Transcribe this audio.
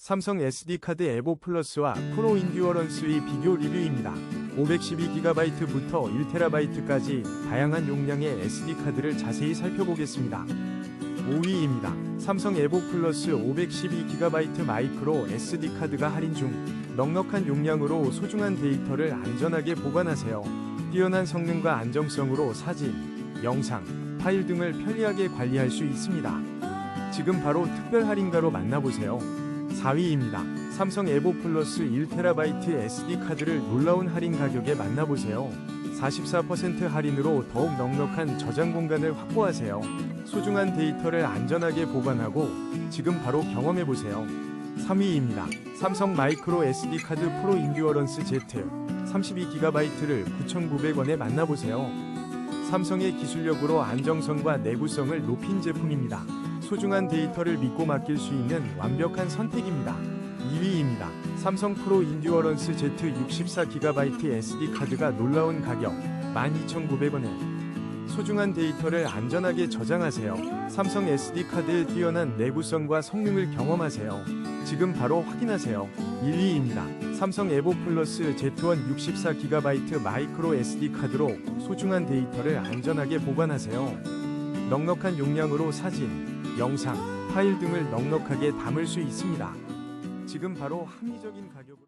삼성 SD카드 에보 플러스와 프로 인듀어런스의 비교 리뷰입니다. 512GB부터 1TB까지 다양한 용량의 SD카드를 자세히 살펴보겠습니다. 5위입니다. 삼성 에보 플러스 512GB 마이크로 SD카드가 할인 중 넉넉한 용량으로 소중한 데이터를 안전하게 보관하세요. 뛰어난 성능과 안정성으로 사진, 영상, 파일 등을 편리하게 관리할 수 있습니다. 지금 바로 특별 할인가로 만나보세요. 4위입니다. 삼성 에보 플러스 1TB SD 카드를 놀라운 할인 가격에 만나보세요. 44% 할인으로 더욱 넉넉한 저장 공간을 확보하세요. 소중한 데이터를 안전하게 보관하고 지금 바로 경험해보세요. 3위입니다. 삼성 마이크로 SD 카드 프로 인듀어런스 Z 32GB를 9,900원에 만나보세요. 삼성의 기술력으로 안정성과 내구성을 높인 제품입니다. 소중한 데이터를 믿고 맡길 수 있는 완벽한 선택입니다. 2위입니다. 삼성 프로 인듀어런스 Z 64GB SD 카드가 놀라운 가격 12,900원에 소중한 데이터를 안전하게 저장하세요. 삼성 SD 카드의 뛰어난 내구성과 성능을 경험하세요. 지금 바로 확인하세요. 1위입니다. 삼성 에보 플러스 Z1 64GB 마이크로 SD 카드로 소중한 데이터를 안전하게 보관하세요. 넉넉한 용량으로 사진, 영상, 파일 등을 넉넉하게 담을 수 있습니다. 지금 바로 합리적인 가격으로